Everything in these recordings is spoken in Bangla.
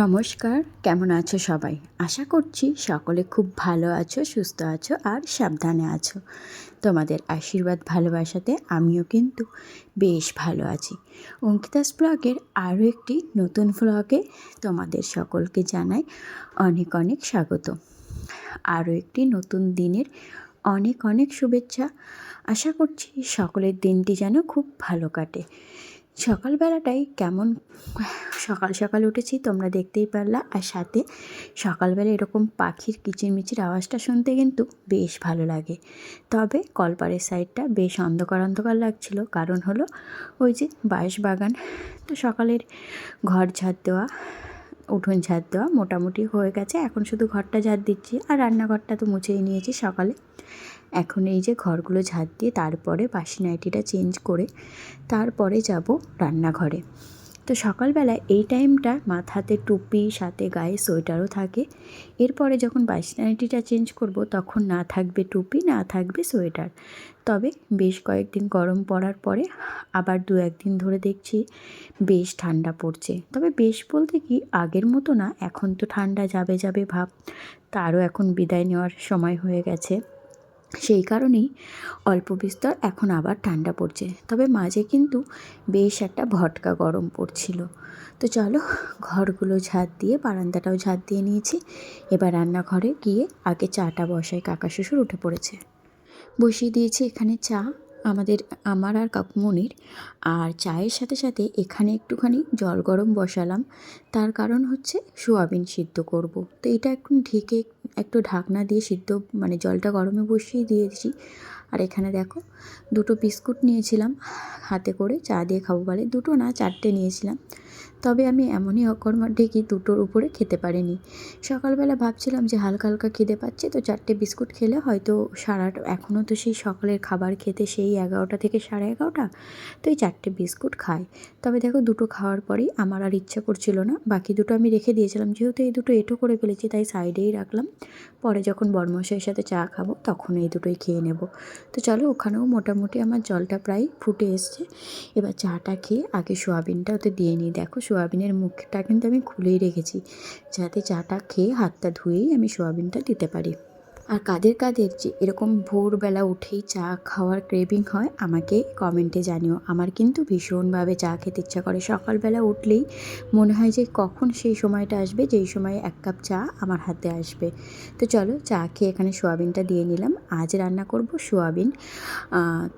নমস্কার, কেমন আছো সবাই? আশা করছি সকলে খুব ভালো আছো, সুস্থ আছো আর সাবধানে আছো। তোমাদের আশীর্বাদ ভালোবাসাতে আমিও কিন্তু বেশ ভালো আছি। অঙ্কিতাস ব্লগের আরও একটি নতুন ব্লগে তোমাদের সকলকে জানাই অনেক অনেক স্বাগত। আরও একটি নতুন দিনের অনেক অনেক শুভেচ্ছা। আশা করছি সকলের দিনটি যেন খুব ভালো কাটে। সকালবেলাটাই কেমন? সকাল সকাল উঠেছি, তোমরা দেখতেই পারলা। আর সাথে সকালবেলা এরকম পাখির কিচিরমিচির আওয়াজটা শুনতে কিন্তু বেশ ভালো লাগে। তবে কলপাড়ের সাইডটা বেশ অন্ধকার অন্ধকার লাগছিল। কারণ হলো ওই যে বাঁশ বাগান তো সকালের ঘর ঝাড় দেওয়া উঠোন ঝাড় দেওয়া মোটামুটি হয়ে গেছে। এখন শুধু ঘরটা ঝাড় দিচ্ছি আর রান্নাঘরটা তো মুছেই নিয়েছি সকালে। এখন এই যে ঘরগুলো ঝাড় দিয়ে তারপরে বাসি নাইটিটা চেঞ্জ করে তারপরে যাব রান্নাঘরে। তো সকালবেলা এই টাইমটা মাথাতে টুপি, সাথে গায়ে সোয়েটারও থাকে। এরপরে যখন বাসি নাইটিটা চেঞ্জ করব, তখন না থাকবে টুপি, না থাকবে সোয়েটার। তবে বেশ কয়েকদিন গরম পড়ার পরে আবার দু একদিন ধরে দেখছি বেশ ঠান্ডা পড়ছে। তবে বেশ বলতে কি, আগের মতো না, এখন তো ঠান্ডা যাবে যাবে ভাব। তারও এখন বিদায় নেওয়ার সময় হয়ে গেছে। সেই কারণেই অল্প বিস্তর এখন আবার ঠান্ডা পড়ছে। তবে মাঝে কিন্তু বেশ একটা ভটকা গরম পড়ছিল। তো চলো ঘরগুলো ঝাঁট দিয়ে, বারান্দাটাও ঝাঁট দিয়ে নিয়েছি। এবার রান্নাঘরে গিয়ে আগে চাটা বসাই। কাকা শ্বশুর উঠে পড়েছে। বসিয়ে দিয়েছি এখানে চা। আমাদের, আমার আর কাকুমনির। আর চায়ের সাথে সাথে এখানে একটুখানি জল গরম বসালাম। তার কারণ হচ্ছে সোয়াবিন সিদ্ধ করব। তো এটা একটু ঢেকে একটু ঢাকনা দিয়ে সিদ্ধ মানে জলটা গরমে বসিয়ে দিয়েছি। আর এখানে দেখো, দুটো বিস্কুট নিয়েছিলাম হাতে করে, চা দিয়ে খাব বলে। দুটো না, চারটে নিয়েছিলাম। তবে আমি এমনই অকর্মার ঢেকি দুটোর উপরে খেতে পারিনি। সকালবেলা ভাবছিলাম যে হালকা হালকা খিদে পাচ্ছে, তো চারটে বিস্কুট খেলে হয়তো সারাটা এখনও তো সেই সকালের খাবার খেতে সেই এগারোটা থেকে সাড়ে এগারোটা, তো এই চারটে বিস্কুট খাই। তবে দেখো দুটো খাওয়ার পরেই আমার আর ইচ্ছা করছিল না। বাকি দুটো আমি রেখে দিয়েছিলাম, যেহেতু এই দুটো এটো করে ফেলেছি, তাই সাইডেই রাখলাম। পরে যখন বর্মশাইয়ের সাথে চা খাব, তখন এই দুটোই খেয়ে নেব। তো চলো ওখানেও মোটামুটি আমার জলটা প্রায় ফুটে এসছে। এবার চাটা খেয়ে আগে সোয়াবিনটা ওতে দিয়ে নিই। দেখো সোয়াবিনের মুখটা কিন্তু আমি খুলেই রেখেছি। যাতে চাটা খেয়ে হাতটা ধুয়েই আমি সোয়াবিনটা দিতে পারি। আর কাদের কাদের যে এরকম ভোরবেলা উঠেই চা খাওয়ার ক্রেভিং হয়, আমাকে কমেন্টে জানিও। আমার কিন্তু ভীষণভাবে চা খেতে ইচ্ছা করে। সকালবেলা উঠলেই মনে হয় যে কখন সেই সময়টা আসবে, যেই সময় এক কাপ চা আমার হাতে আসবে। তো চলো চা খেয়ে এখানে সোয়াবিনটা দিয়ে নিলাম। আজ রান্না করব সোয়াবিন।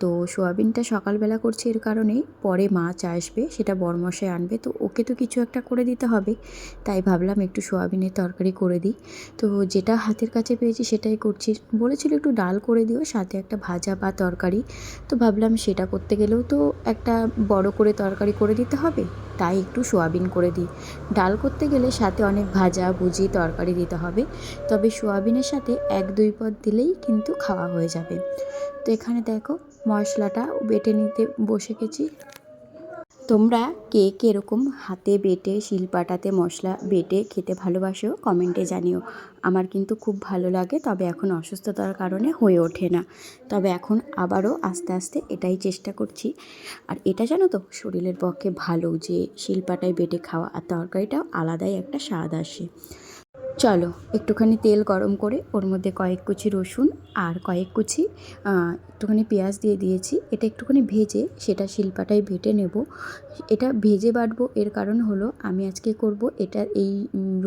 তো সোয়াবিনটা সকালবেলা করছি এর কারণেই, পরে মাছ আসবে, সেটা বরমশাই আনবে। তো ওকে তো কিছু একটা করে দিতে হবে। তাই ভাবলাম একটু সোয়াবিনের তরকারি করে দিই। তো যেটা হাতের কাছে পেয়েছি সেটাই করছি বলেছিল একটু ডাল করে দিও, সাথে একটা ভাজা বা তরকারি। তো ভাবলাম সেটা করতে গেলেও তো একটা বড় করে তরকারি করে দিতে হবে, তাই একটু সোয়াবিন করে দিই। ডাল করতে গেলে সাথে অনেক ভাজা, ভুজি, তরকারি দিতে হবে। তবে সোয়াবিনের সাথে এক, দুই পদ দিলেই কিন্তু খাওয়া হয়ে যাবে। তো এখানে দেখো মশলাটা বেটে নিতে বসে গেছি। তোমরা কে এরকম হাতে বেটে, শিল পাটাতে মশলা বেটে খেতে ভালোবাসো কমেন্টে জানিও। আমার কিন্তু খুব ভালো লাগে, তবে এখন অসুস্থতার কারণে হয়ে ওঠে না। তবে এখন আবারও আস্তে আস্তে এটাই চেষ্টা করছি। আর এটা জানো তো, শরীরের পক্ষে ভালো যে শিলপাটায় বেটে খাওয়া আর তরকারিটাও আলাদাই একটা স্বাদ আসে। চলো, একটুখানি তেল গরম করে ওর মধ্যে কয়েক কুচি রসুন আর কয়েক কুচি একটুখানি পেঁয়াজ দিয়ে দিয়েছি। এটা একটুখানি ভেজে সেটা শিল্পাটায় ভেটে নেব। এটা ভেজে বাটবো, এর কারণ হলো আমি আজকে করব এটা এই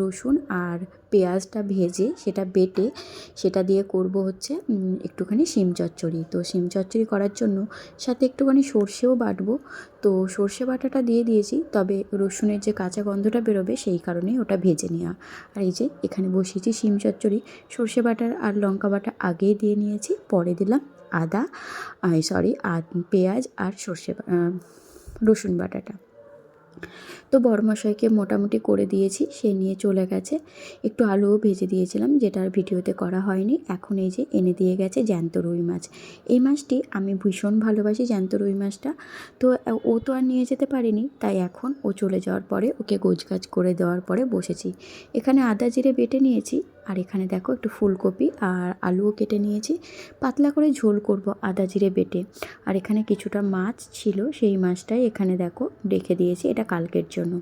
রসুন আর পেঁয়াজটা ভেজে সেটা বেটে সেটা দিয়ে করব হচ্ছে একটুখানি শিম চচ্চড়ি। তো শিম চচ্চড়ি করার জন্য সাথে একটুখানি সর্ষেও বাটবো। তো সর্ষে বাটাটা দিয়ে দিয়েছি, তবে রসুনের যে কাঁচা গন্ধটা বেরোবে সেই কারণেই ওটা ভেজে নেওয়া। আর এই যে এখানে বসিয়েছি শিম চচ্চড়ি। সর্ষে বাটার আর লঙ্কা বাটা আগেই দিয়ে নিয়েছি, পরে দিলাম আদা সরি পেঁয়াজ আর সর্ষে রসুন বাটাটা। তো বড়মশাইকে মোটামুটি করে দিয়েছি, সে নিয়ে চলে গেছে। একটু আলুও ভেজে দিয়েছিলাম, যেটা আর ভিডিওতে করা হয়নি। এখন এই যে এনে দিয়ে গেছে জ্যান্ত রুই মাছ। এই মাছটি আমি ভীষণ ভালোবাসি জ্যান্ত রুই মাছটা। তো ও তো আর নিয়ে যেতে পারিনি, তাই এখন ও চলে যাওয়ার পরে ওকে গোছগাছ করে দেওয়ার পরে বসেছি। এখানে আদা জিরে বেটে নিয়েছি আর এখানে দেখো একটু ফুলকপি আর আলুও কেটে নিয়েছি। পাতলা করে ঝোল করব আদা জিরে বেটে। আর এখানে কিছুটা মাছ ছিল, সেই মাছটাই এখানে দেখো রেখে দিয়েছি এটা কালকের জন্য।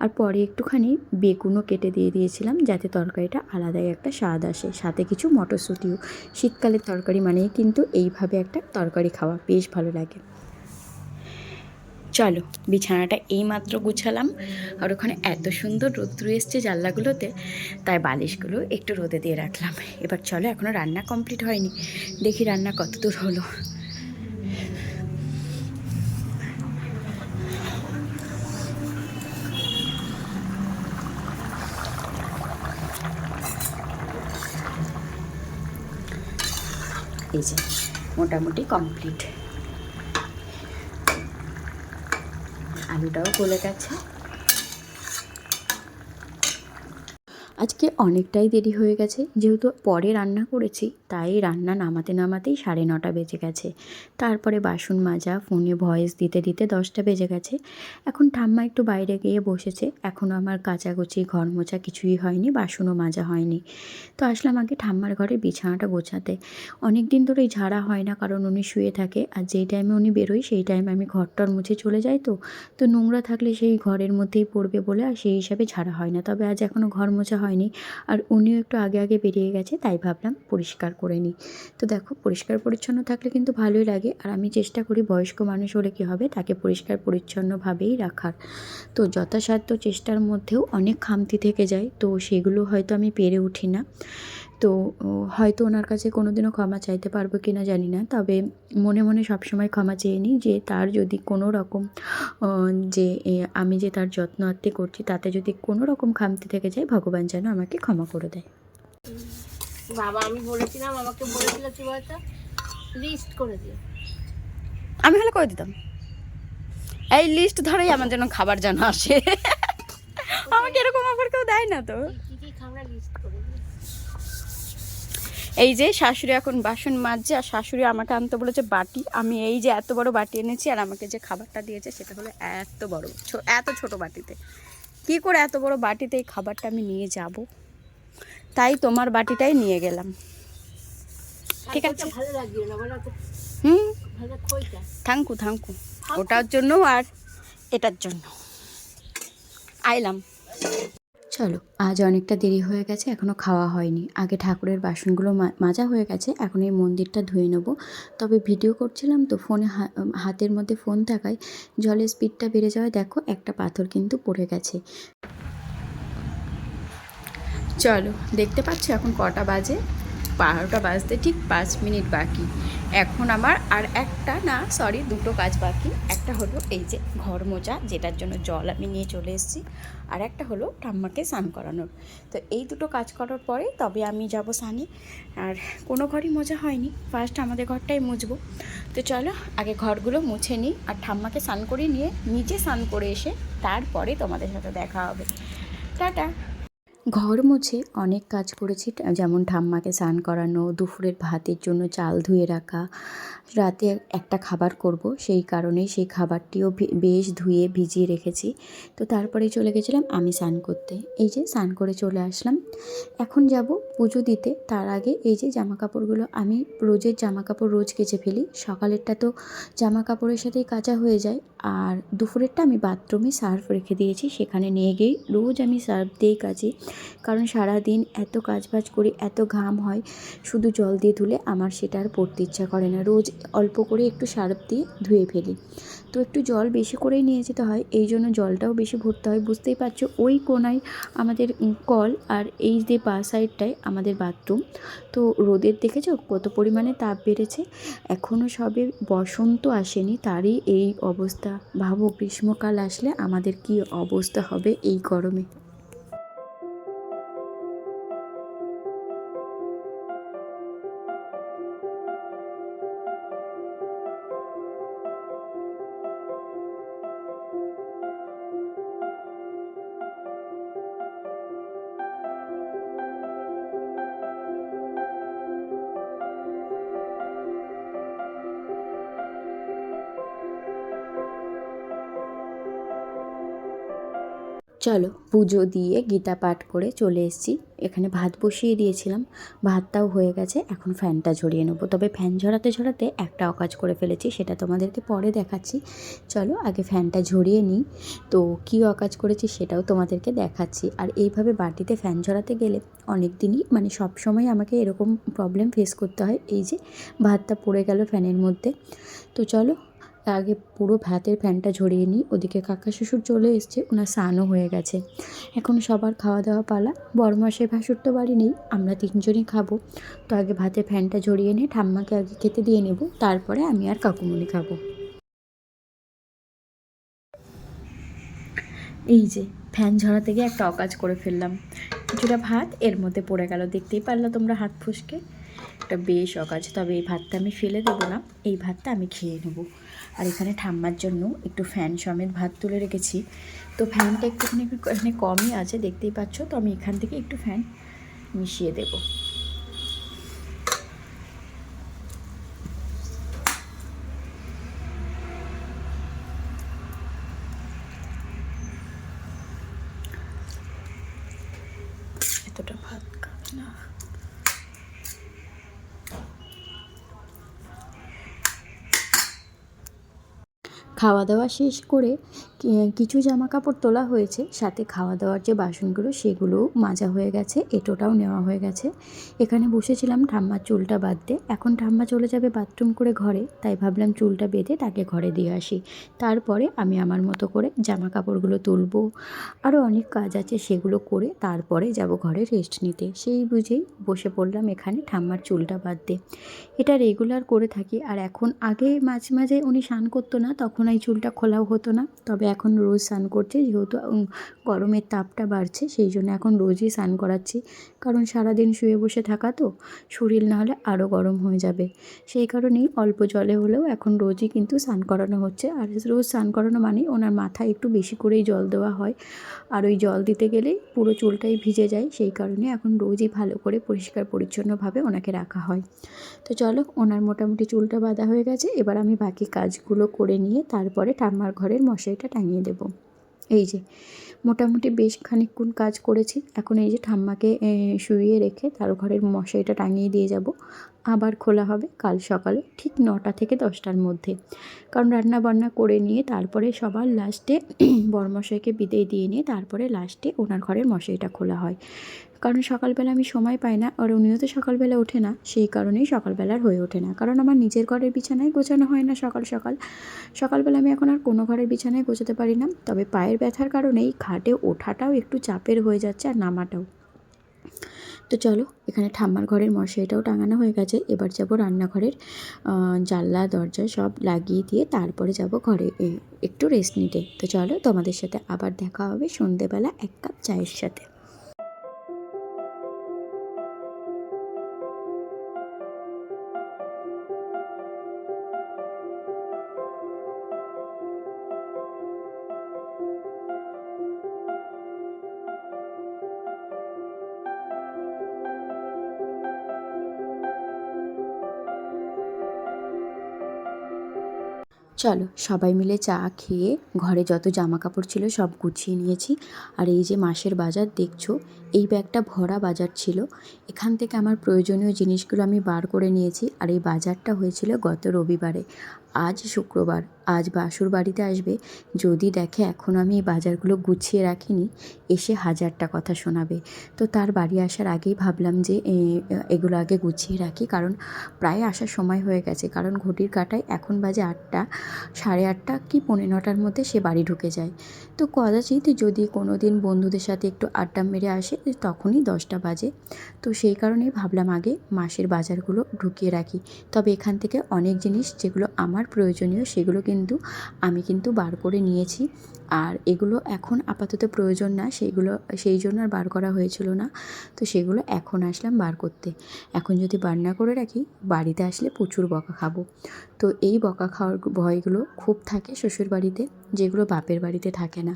আর পরে একটুখানি বেগুনও কেটে দিয়ে দিয়েছিলাম যাতে তরকারিটা আলাদাই একটা স্বাদ আসে। সাথে কিছু মটরশুঁটিও। শীতকালের তরকারি মানেই কিন্তু এইভাবে একটা তরকারি খাওয়া বেশ ভালো লাগে। চলো, বিছানাটা এইমাত্র গুছালাম। আর ওখানে এত সুন্দর রোদ্রু এসছে জানলাগুলোতে, তাই বালিশগুলো একটু রোদে দিয়ে রাখলাম। এবার চলো এখনও রান্না কমপ্লিট হয়নি। দেখি রান্না কত দূর হলো। এই যে, মোটামুটি কমপ্লিট। আলুটাও গলে গেছে। আজকে অনেকটাই দেরি হয়ে গেছে। যেহেতু পরে রান্না করেছি, তাই রান্না নামাতে নামাতেই সাড়ে নটা বেজে গেছে। তারপরে বাসন মাজা, ফোনে ভয়েস দিতে দিতে দশটা বেজে গেছে। এখন ঠাম্মা একটু বাইরে গিয়ে বসেছে। এখনও আমার কাচাকুচি ঘর মোছা কিছুই হয়নি, বাসনও মাজা হয়নি। তো আসলাম আগে ঠাম্মার ঘরে বিছানাটা গোছাতে। অনেক দিন ধরেই ঝাড়া হয় না, কারণ উনি শুয়ে থাকে। আর যেই টাইমে উনি বেরোয় সেই টাইমে আমি ঘরটর মুছে চলে যাই তো। তো নোংরা থাকলে সেই ঘরের মধ্যেই পড়বে বলে আর সেই হিসাবে ঝাড়া হয় না। তবে আজ এখনও ঘর মোছা হয়নি। আর উনিও একটু আগে আগে বেরিয়ে গেছে, তাই ভাবলাম পরিষ্কার করে নিই। তো দেখো, পরিষ্কার পরিচ্ছন্ন থাকলে কিন্তু ভালোই লাগে। আর আমি চেষ্টা করি বয়স্ক মানুষ হলে কী হবে, তাকে পরিষ্কার পরিচ্ছন্নভাবেই রাখার। তো যথাসাধ্য চেষ্টার মধ্যেও অনেক খামতি থেকে যায়, তো সেগুলো হয়তো আমি পেরে উঠি না। তো হয়তো ওনার কাছে কোনো দিনও ক্ষমা চাইতে পারব কি না জানি না। তবে মনে মনে সবসময় ক্ষমা চেয়ে নিই যে তার যদি কোনো রকম যে এ, আমি যে তার যত্ন আত্মি করছি তাতে যদি কোনো রকম খামতি থেকে যায় ভগবান যেন আমাকে ক্ষমা করে দেয়। বাবা আমি বলেছিলাম আমাকে বলেছিল কি বলতো? লিস্ট করে দিও। আমি হলে করে দিতাম। এই লিস্ট ধরেই আমার জন্য খাবার যেন আসে। আমাকে এরকম অফার কেউ দেয় না তো। কি কি খাবার লিস্ট করে এই যে শাশুড়ি এখন বাসন মাজছে আর শাশুড়ি আমাকে আনতে বলেছে বাটি আমি এই যে এত বড় বাটি এনেছি আর আমাকে যে খাবারটা দিয়েছে সেটা হলো এত বড় এত ছোট বাটিতে। কি করে এত বড় বাটিতে এই খাবারটা আমি নিয়ে যাব? তাই তোমার বাটিটাই নিয়ে গেলাম। ঠিক আছে। হুম? থ্যাংকু থ্যাংকু ওটার জন্য আর এটার জন্য। আইলাম। চলো, আজ অনেকটা দেরি হয়ে গেছে এখনও খাওয়া হয়নি। আগে ঠাকুরের বাসনগুলো মাজা হয়ে গেছে, এখন এই মন্দিরটা ধুয়ে নেব। তবে ভিডিও করছিলাম তো ফোনে হাতের মধ্যে ফোন থাকায় জলের স্পিডটা বেড়ে যাওয়ায় দেখো একটা পাথর কিন্তু পড়ে গেছে। চলো, দেখতে পাচ্ছ এখন কটা বাজে? বারোটা বাজতে ঠিক পাঁচ মিনিট বাকি। এখন আমার আর একটা না সরি দুটো কাজ বাকি। একটা হলো এই যে ঘর মোজা, যেটার জন্য জল আমি নিয়ে চলে এসেছি। আর একটা হলো ঠাম্মাকে স্নান করানোর। তো এই দুটো কাজ করার পরে তবে আমি যাব স্নানে। আর কোনো ঘরই মজা হয়নি। ফার্স্ট আমাদের ঘরটাই মুছবো। তো চলো, আগে ঘরগুলো মুছে নিই আর ঠাম্মাকে স্নান করে নিয়ে নিজে স্নান করে এসে তারপরে তোমাদের সাথে দেখা হবে। টাটা! ঘর মুছে অনেক কাজ করেছি, যেমন ঠাম্মাকে স্নান করানো, দুপুরের ভাতের জন্য চাল ধুয়ে রাখা, রাতে একটা খাবার করব, সেই কারণেই সেই খাবারটিও বেশ ধুয়ে ভিজিয়ে রেখেছি। তো তারপরে চলে গেছিলাম আমি স্নান করতে। এই যে স্নান করে চলে আসলাম। এখন যাব পুজো দিতে, তার আগে এই যে জামা কাপড়গুলো আমি রোজের জামা কাপড় রোজ কেচে ফেলি। সকালেরটা তো জামা কাপড়ের সাথেই কাচা হয়ে যায়। আর দুপুরেরটা আমি বাথরুমে সার্ফ রেখে দিয়েছি, সেখানে নিয়ে গিয়েই রোজ আমি সার্ফ দিয়েই কাচি। কারণ সারা দিন এত কাজবাজ করি, এত ঘাম হয়, শুধু জল দিয়ে ধুলে আমার সেটা আর পড়তে ইচ্ছা করে না। রোজ অল্প করে একটু সার্ফ দিয়ে ধুয়ে ফেলি। তো একটু জল বেশি করেই নিয়ে যেতে হয়, এই জন্য জলটাও বেশি ভরতে হয়। বুঝতেই পারছ, ওই কোনায় আমাদের কল আর এই যে বা সাইডটায় আমাদের বাথরুম। তো রোদের দেখেছ কত পরিমাণে তাপ বেড়েছে? এখনও সবে বসন্ত আসেনি, তারই এই অবস্থা। ভাবো গ্রীষ্মকাল আসলে আমাদের কি অবস্থা হবে এই গরমে। চলো, পুজো দিয়ে গীতা পাঠ করে চলে এসেছি। এখানে ভাত বসিয়ে দিয়েছিলাম, ভাতটাও হয়ে গেছে, এখন ফ্যানটা ঝরিয়ে নেব। তবে ফ্যান ঝরাতে ঝরাতে একটা অকাজ করে ফেলেছি, সেটা তোমাদেরকে পরে দেখাচ্ছি। চলো, আগে ফ্যানটা ঝরিয়ে নিই। তো কী অকাজ করেছি সেটাও তোমাদেরকে দেখাচ্ছি। আর এইভাবে বাটিতে ফ্যান ঝরাতে গেলে অনেক দিনই মানে সব সময় আমাকে এরকম প্রবলেম ফেস করতে হয়, এই যে ভাতটা পড়ে গেল ফ্যানের মধ্যে। তো চলো আগে পুরো ভাতের ফ্যানটা ঝরিয়ে নিই। ওদিকে কাকা শ্বশুর চলে এসছে ওনার স্নানও হয়ে গেছে। এখন সবার খাওয়া দাওয়া পালা। বরমাসের ভাসুর তো বাড়ি নেই, আমরা তিনজনই খাব। তো আগে ভাতের ফ্যানটা ঝরিয়ে নিয়ে ঠাম্মাকে আগে খেতে দিয়ে নেব, তারপরে আমি আর কাকুমনি খাব। এই যে, ফ্যান ঝরাতে গিয়ে একটা অকাজ করে ফেললাম। কিছুটা ভাত এর মধ্যে পড়ে গেল, দেখতেই পারল তোমরা হাত ফুসকে। একটা বেশ অকাজ, তবে এই ভাতটা আমি ফেলে দেবো না, এই ভাতটা আমি খেয়ে নেব। আর এখানে ঠাম্মার জন্য একটু ফ্যান সমেত ভাত তুলে রেখেছি। তো ফ্যানটা একটুখানি এখানে কমই আছে, দেখতেই পাচ্ছ? তো আমি এখান থেকে একটু ফ্যান মিশিয়ে দেবো এতটা ভাত খাবে না খাওয়া দাওয়া শেষ করে কিছু জামা কাপড় তোলা হয়েছে। সাথে খাওয়া দাওয়ার যে বাসনগুলো, সেগুলো মাজা হয়ে গেছে, এটোটাও নেওয়া হয়ে গেছে। এখানে বসেছিলাম ঠাম্মার চুলটা বাঁধতে। এখন ঠাম্মা চলে যাবে বাথরুম করে ঘরে, তাই ভাবলাম চুলটা বেঁধে তাকে ঘরে দিয়ে আসি। তারপরে আমি আমার মতো করে জামা কাপড়গুলো তুলবো। আরও অনেক কাজ আছে সেগুলো করে তারপরে যাব ঘরে রেস্ট নিতে। সেই বুঝেই বসে পড়লাম এখানে ঠাম্মার চুলটা বাঁধতে। এটা রেগুলার করে থাকি, আর এখন আগে মাঝে মাঝে উনি স্নান করতো না, তখন এই চুলটা খোলাও হতো না। তবে এখন রোজ স্নান করছে যেহেতু গরমের তাপটা বাড়ছে, সেই জন্য এখন রোজই স্নান করাচ্ছি। কারণ সারাদিন শুয়ে বসে থাকা তো, শরীর না হলে আরও গরম হয়ে যাবে। সেই কারণেই অল্প জলে হলেও এখন রোজই কিন্তু স্নান করানো হচ্ছে। আর রোজ স্নান করানো মানে ওনার মাথায় একটু বেশি করেই জল দেওয়া হয়। আর ওই জল দিতে গেলেই পুরো চুলটাই ভিজে যায়, সেই কারণে এখন রোজই ভালো করে পরিষ্কার পরিচ্ছন্নভাবে ওনাকে রাখা হয়। তো চলো, ওনার মোটামুটি চুলটা বাঁধা হয়ে গেছে, এবার আমি বাকি কাজগুলো করে নিয়ে তারপরে ঠাম্মার ঘরের মশারিটা টাঙিয়ে দেব। এই যে মোটামুটি বেশ খানিকক্ষণ কাজ করেছি। এখন এই যে ঠাম্মাকে শুয়ে শুইয়ে রেখে তার ঘরের মশাইটা টাঙিয়ে দিয়ে যাব। আবার খোলা হবে কাল সকালে, ঠিক নটা থেকে দশটার মধ্যে। কারণ রান্না বান্না করে নিয়ে তারপরে সবার লাস্টে বরমশাইকে বিদায় দিয়ে নিয়ে তারপরে লাস্টে ওনার ঘরের মশাইটা খোলা হয়। কারণ সকালবেলা আমি সময় পাই না আর উনিও তো সকালবেলা ওঠে না। সেই কারণেই সকালবেলার হয়ে ওঠে না। কারণ আমার নিজের ঘরের বিছানায় গোছানো হয় না সকাল সকাল। সকালবেলা আমি এখন আর কোনো ঘরের বিছানায় গোছাতে পারি না। তবে পায়ের ব্যথার কারণেই খাটে ওঠাটাও একটু চাপের হয়ে যাচ্ছে আর নামাটাও। তো চলো, এখানে ঠাম্মার ঘরের মশারিটাও টাঙানো হয়ে গেছে। এবার যাব রান্নাঘরের জানলা, দরজা সব লাগিয়ে দিয়ে তারপরে যাব ঘরে একটু রেস্ট নিতে। তো চলো তোমাদের সাথে আবার দেখা হবে সন্ধেবেলা এক কাপ চায়ের সাথে। চলো, সবাই মিলে চা খেয়ে ঘরে যত জামা কাপড় ছিল সব গুছিয়ে নিয়েছি। আর এই যে মাসের বাজার, দেখছ? এই ব্যাগটা ভরা বাজার ছিল। এখান থেকে আমার প্রয়োজনীয় জিনিসগুলো আমি বার করে নিয়েছি। আর এই বাজারটা হয়েছিল গত রবিবারে। আজ শুক্রবার, আজ বাসুর বাড়িতে আসবে। যদি দেখে এখন আমি এই বাজারগুলো গুছিয়ে রাখিনি, এসে হাজারটা কথা শোনাবে। তো তার বাড়ি আসার আগেই ভাবলাম যে এগুলো আগে গুছিয়ে রাখি। কারণ প্রায় আসার সময় হয়ে গেছে। কারণ ঘটির কাটায় এখন বাজে আটটা, সাড়ে আটটা কি পৌনে নটার মধ্যে সে বাড়ি ঢুকে যায়। তো কদাচিৎ যদি কোনো দিন বন্ধুদের সাথে একটু আড্ডা মেরে আসে, তখনই দশটা বাজে। তো সেই কারণেই ভাবলাম আগে মাসের বাজারগুলো ঢুকিয়ে রাখি। তবে এখান থেকে অনেক জিনিস যেগুলো আমার প্রয়োজনীয় সেগুলো কিন্তু আমি কিন্তু বার করে নিয়েছি। আর এগুলো এখন আপাতত প্রয়োজন না সেইগুলো সেই জন্য আর বার করা হয়েছিল না। তো সেগুলো এখন আসলাম বার করতে। এখন যদি বার না করে রাখি, বাড়িতে আসলে প্রচুর বকা খাব। তো এই বকা খাওয়ার ভয়গুলো খুব থাকে শ্বশুর বাড়িতে, যেগুলো বাপের বাড়িতে থাকে না।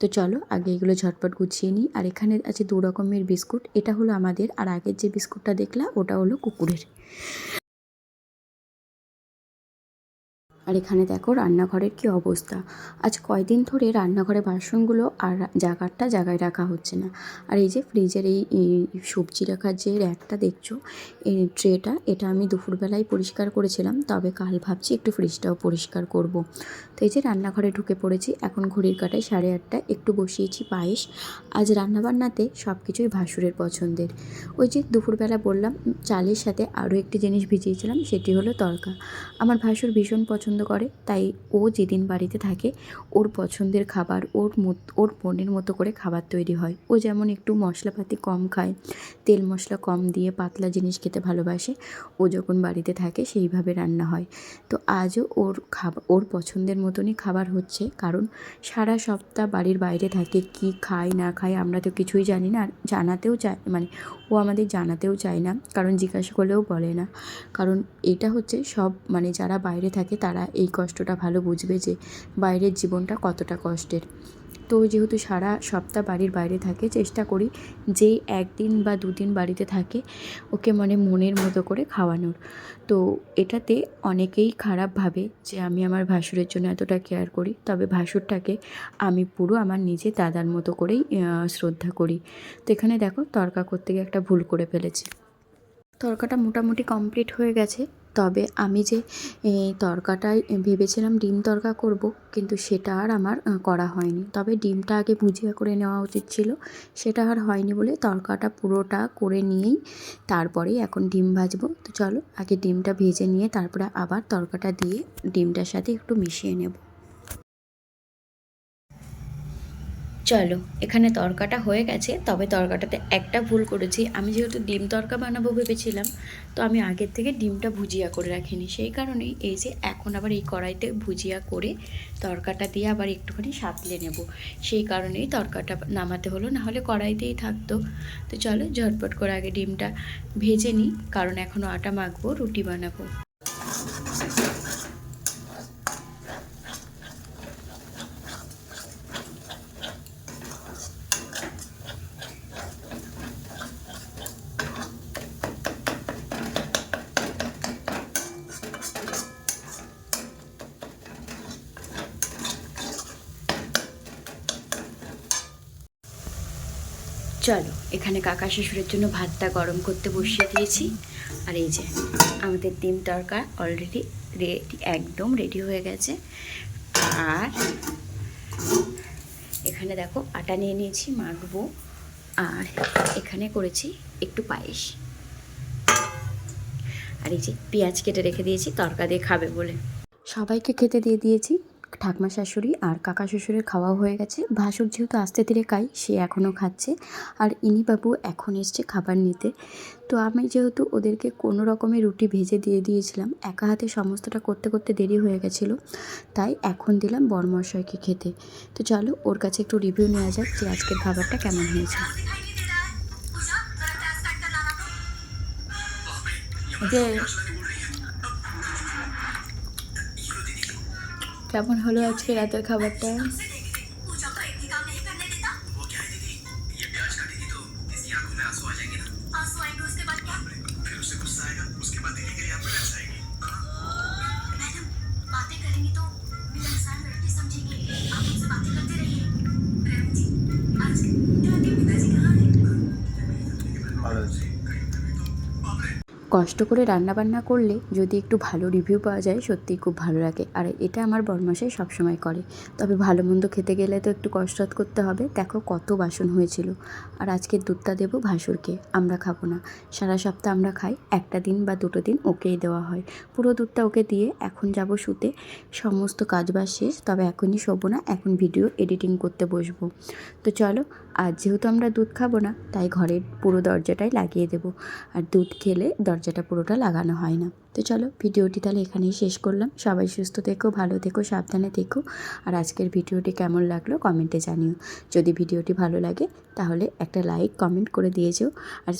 তো চলো আগে এগুলো ঝটপট গুছিয়ে নিই। আর এখানে আছে দু রকমের বিস্কুট। এটা হলো আমাদের, আর আগের যে বিস্কুটটা দেখলা, ওটা হলো কুকুরের। আর এখানে দেখো রান্নাঘরের কি অবস্থা। আজ কয়দিন ধরে রান্নাঘরে বাসনগুলো আর জায়গাটা জায়গায় রাখা হচ্ছে না। আর এই যে ফ্রিজের এই সবজি রাখার যে র্যাকটা দেখছ, এই ট্রেটা, এটা আমি দুপুরবেলায় পরিষ্কার করেছিলাম, তবে কাল ভাবছি একটু ফ্রিজটাও পরিষ্কার করব। তো এই যে রান্নাঘরে ঢুকে পড়েছি, এখন ঘড়ির কাটায় সাড়ে আটটা, একটু বসিয়েছি পায়েস। আজ রান্নাবান্নাতে সব কিছুই ভাসুরের পছন্দের। ওই যে দুপুরবেলা বললাম চালের সাথে আরও একটি জিনিস ভিজিয়েছিলাম, সেটি হলো তরকা। আমার ভাসুর ভীষণ পছন্দ করে, তাই ও যেদিন বাড়িতে থাকে, ওর পছন্দের খাবার, ওর ওর মনের মতো করে খাবার তৈরি হয়। ও যেমন একটু মশলাপাতি কম খায়, তেল মশলা কম দিয়ে পাতলা জিনিস খেতে ভালোবাসে, ও যখন বাড়িতে থাকে সেইভাবে রান্না হয়। তো আজও ওর খাবার ওর পছন্দের মতনই খাবার হচ্ছে, কারণ সারা সপ্তাহ বাড়ির বাইরে থাকে, কি খায়, না খায় আমরা তো কিছুই জানি না, আর জানাতেও চায় মানে ও আমাদের জানাতেও চায় না, কারণ জিজ্ঞাসা করলেও বলে না। কারণ এটা হচ্ছে সব মানে যারা বাইরে থাকে তারা এই কষ্টটা ভালো বুঝবে যে বাইরের জীবনটা কতটা কষ্টের। তো যেহেতু সারা সপ্তাহ বাড়ির বাইরে থাকে, চেষ্টা করি যেই একদিন বা দুদিন বাড়িতে থাকে, ওকে মানে মনের মতো করে খাওয়ানোর। তো এটাতে অনেকেই খারাপ ভাবে যে আমি আমার ভাসুরের জন্য এতটা কেয়ার করি, তবে ভাসুরটাকে আমি পুরো আমার নিজে দাদার মতো করেই শ্রদ্ধা করি। তো এখানে দেখো তর্কা করতে গিয়ে একটা ভুল করে ফেলেছি। তরকাটা মোটামুটি কমপ্লিট হয়ে গেছে। তবে আমি যে এই তরকাটায় ভেবেছিলাম ডিম তরকা করব, কিন্তু সেটা আর আমার করা হয়নি। তবে ডিমটা আগে ভুজিয়া করে নেওয়া উচিত ছিল, সেটা আর হয়নি বলে তরকাটা পুরোটা করে নিয়েই তারপরেই এখন ডিম ভাজবো। তো চলো, আগে ডিমটা ভেজে নিয়ে তারপরে আবার তরকাটা দিয়ে ডিমটার সাথে একটু মিশিয়ে নেব। চলো, এখানে তরকাটা হয়ে গেছে, তবে তরকাটাতে একটা ভুল করেছি। আমি যেহেতু ডিম তরকা বানাবো ভেবেছিলাম, তো আমি আগের থেকে ডিমটা ভুজিয়া করে রাখিনি। সেই কারণেই এই যে এখন আবার এই কড়াইতে ভুজিয়া করে তরকাটা দিয়ে আবার একটুখানি সাতলে নেব। সেই কারণেই তরকাটা নামাতে হলো না হলে কড়াইতেই থাকতো। তো চলো, ঝটপট করে আগে ডিমটা ভেজে নিই, কারণ এখনও আটা মাখবো, রুটি বানাবো চলো এখানে কাকা শ্বশুরের জন্য ভাতটা গরম করতে বসিয়ে দিয়েছি। আর এই যে, আমাদের ডিম তরকা অলরেডি রেডি একদম রেডি হয়ে গেছে। আর এখানে দেখো আটা নিয়ে নিয়েছি, মাখবো। আর এখানে করেছি একটু পায়েস। আর এই যে পেঁয়াজ কেটে রেখে দিয়েছি, তরকা দিয়ে খাবে বলে। সবাইকে খেতে দিয়ে দিয়েছি। ঠাকমা শাশুড়ি আর কাকা শ্বশুরের খাওয়া হয়ে গেছে। ভাসুর যেহেতু আস্তে ধীরে খাই সে এখনও খাচ্ছে। আর ইনি বাবু এখন এসছে খাবার নিতে। তো আমি যেহেতু ওদেরকে কোনো রকমের রুটি ভেজে দিয়ে দিয়েছিলাম, একা হাতে সমস্তটা করতে করতে দেরি হয়ে গেছিল। তাই এখন দিলাম বরমশাইকে খেতে। তো চলো, ওর কাছে একটু রিভিউ নেওয়া যাক যে আজকের খাবারটা কেমন হয়েছে। যে কেমন হলো আজকে রাতের খাবারটা? কষ্ট করে রান্না বান্না করলে যদি একটু ভালো রিভিউ পাওয়া যায়, সত্যিই খুব ভালো লাগে। আর এটা আমার বরমাসাই সবসময় করে। তবে ভালো মন্দ খেতে গেলে তো একটু কসরত করতে হবে। দেখো কত বাসন হয়েছিল। আর আজকে দুধটা দেবো ভাসুরকে, আমরা খাব না। সারা সপ্তাহ আমরা খাই, একটা দিন বা দুটো দিন ওকেই দেওয়া হয়। পুরো দুধটা ওকে দিয়ে এখন যাব শুতে। সমস্ত কাজ কাজবাজ শেষ, তবে এখনই শোবো না, এখন ভিডিও এডিটিং করতে বসবো। তো চলো আর যেহেতু আমরা দুধ খাব না, তাই ঘরের পুরো দরজাটাই লাগিয়ে দেবো। আর দুধ খেলে দরজাটা পুরোটা লাগানো হয় না। তো চলো, ভিডিওটি তাহলে এখানেই শেষ করলাম। সবাই সুস্থ থেকো, ভালো থেকো, সাবধানে থেকো। আর আজকের ভিডিওটি কেমন লাগল কমেন্টে জানিও। যদি ভিডিওটি ভালো লাগে, তাহলে একটা লাইক, কমেন্ট করে দিয়ে যেও। আর